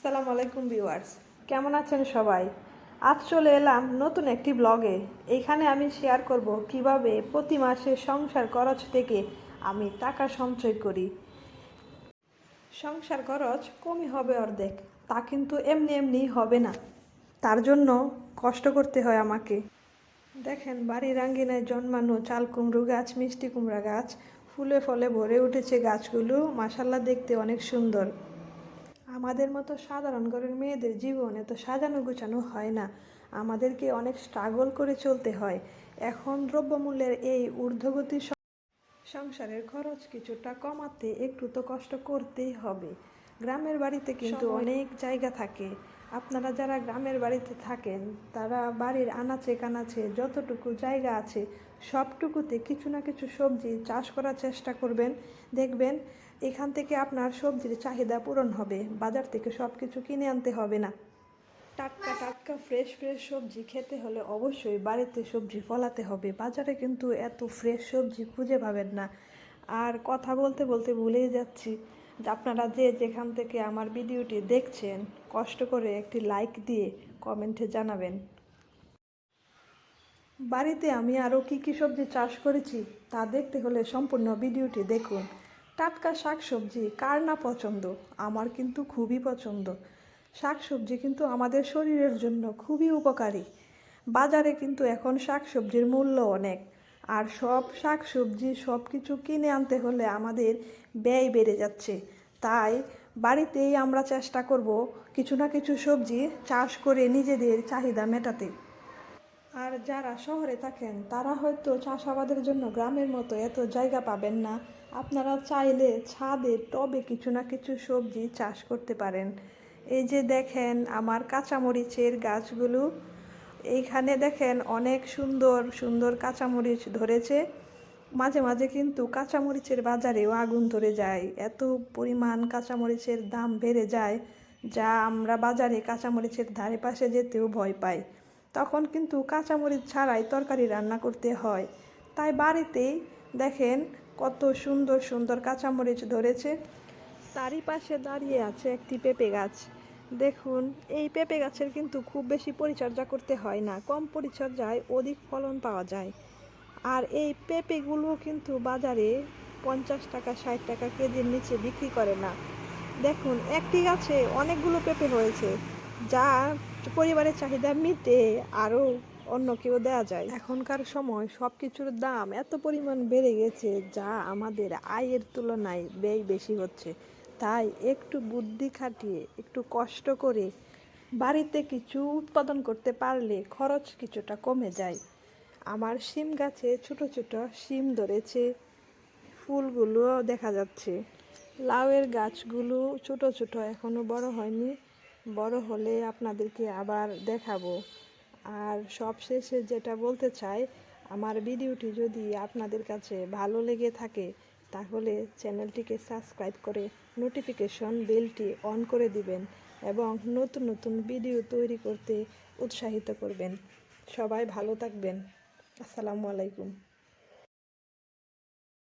আসসালামু আলাইকুম ভিউয়ার্স। কেমন আছেন সবাই? আজ চলে এলাম নতুন একটি ব্লগে। এখানে আমি শেয়ার করব কীভাবে প্রতি মাসে সংসার খরচ থেকে আমি টাকা সঞ্চয় করি। সংসার খরচ কমই হবে অর্ধেক, তা কিন্তু এমনি এমনি হবে না। তার জন্য কষ্ট করতে হয় আমাকে। দেখেন, বাড়ির আঙ্গিনায় জন্মানো চাল কুমড়ো গাছ, মিষ্টি কুমড়া গাছ, ফুলে ফলে ভরে উঠেছে গাছগুলো। মাসাল্লা দেখতে অনেক সুন্দর। আমাদের মতো সাধারণ ঘরের মেয়েদের জীবন এত সাজানো গুছানো হয় না। আমাদেরকে অনেক স্ট্রাগল করে চলতে হয়। এখন দ্রব্যমূল্যের এই ঊর্ধ্বগতি সংসারের খরচ কিছুটা কমাতে একটু তো কষ্ট করতেই হবে। গ্রামের বাড়িতে কিন্তু অনেক জায়গা থাকে। আপনারা যারা গ্রামের বাড়িতে থাকেন তারা বাড়ির আনাচে কানাচে যতটুকু জায়গা আছে সবটুকুতে কিছু না কিছু সবজি চাষ করার চেষ্টা করবেন। দেখবেন এখান থেকে আপনার সবজির চাহিদা পূরণ হবে। বাজার থেকে সব কিছু কিনে আনতে হবে না। টাটকা টাটকা ফ্রেশ ফ্রেশ সবজি খেতে হলে অবশ্যই বাড়িতে সবজি ফলাতে হবে। বাজারে কিন্তু এত ফ্রেশ সবজি খুঁজে পাবেন না। আর কথা বলতে বলতে ভুলেই যাচ্ছি আপনারা যে যেখান থেকে আমার ভিডিওটি দেখছেন, কষ্ট করে একটি লাইক দিয়ে কমেন্টে জানাবেন। বাড়িতে আমি আরও কী কী সবজি চাষ করেছি তা দেখতে হলে সম্পূর্ণ ভিডিওটি দেখুন। টাটকা শাক সবজি কার না পছন্দ? আমার কিন্তু খুবই পছন্দ। শাক সবজি কিন্তু আমাদের শরীরের জন্য খুবই উপকারী। বাজারে কিন্তু এখন শাক সবজির মূল্য অনেক। আর সব শাক সবজি সব কিছু কিনে আনতে হলে আমাদের ব্যয় বেড়ে যাচ্ছে। তাই বাড়িতেই আমরা চেষ্টা করব কিছু না কিছু সবজি চাষ করে নিজেদের চাহিদা মেটাতে। আর যারা শহরে থাকেন, তারা হয়তো চাষাবাদের জন্য গ্রামের মতো এত জায়গা পাবেন না। আপনারা চাইলে ছাদে, টবে কিছু না কিছু সবজি চাষ করতে পারেন। এই যে দেখেন আমার কাঁচামরিচের গাছগুলো। এইখানে দেখেন অনেক সুন্দর সুন্দর কাঁচামরিচ ধরেছে। মাঝে মাঝে কিন্তু কাঁচামরিচের বাজারেও আগুন ধরে যায়। এত পরিমাণ কাঁচামরিচের দাম বেড়ে যায়, যা আমরা বাজারে কাঁচামরিচের ধারে পাশে যেতেও ভয় পাই। তখন কিন্তু কাঁচামরিচ ছাড়াই তরকারি রান্না করতে হয়। তাই বাড়িতেই দেখেন কত সুন্দর সুন্দর কাঁচামরিচ ধরেছে। তারই পাশে দাঁড়িয়ে আছে একটি পেঁপে গাছ। দেখুন, এই পেঁপে গাছের কিন্তু খুব বেশি পরিচর্যা করতে হয় না, কম পরিচর্যায় অধিক ফলন পাওয়া যায়। আর এই পেঁপেগুলো কিন্তু বাজারে পঞ্চাশ টাকা, ষাট টাকা কেজির নিচে বিক্রি করে না। দেখুন, একটি গাছে অনেকগুলো পেঁপে হয়েছে, যা পরিবারের চাহিদা মিটে আরও অন্য কেউ দেওয়া যায়। এখনকার সময় সব কিছুর দাম এত পরিমাণ বেড়ে গেছে যা আমাদের আয়ের তুলনায় ব্যয় বেশি হচ্ছে। তাই একটু বুদ্ধি খাটিয়ে, একটু কষ্ট করে বাড়িতে কিছু উৎপাদন করতে পারলে খরচ কিছুটা কমে যায়। আমার শিম গাছে ছোট ছোট শিম ধরেছে, ফুলগুলোও দেখা যাচ্ছে। লাউয়ের গাছগুলো ছোট ছোট, এখনও বড় হয়নি। বড় হলে আপনাদেরকে আবার দেখাবো। আর সবশেষে যেটা বলতে চাই, আমার ভিডিওটি যদি আপনাদের কাছে ভালো লেগে থাকে, তাহলে চ্যানেলটিকে সাবস্ক্রাইব করে নোটিফিকেশন বেলটি অন করে দিবেন এবং নতুন নতুন ভিডিও তৈরি করতে উৎসাহিত করবেন। সবাই ভালো থাকবেন। আসসালামু আলাইকুম।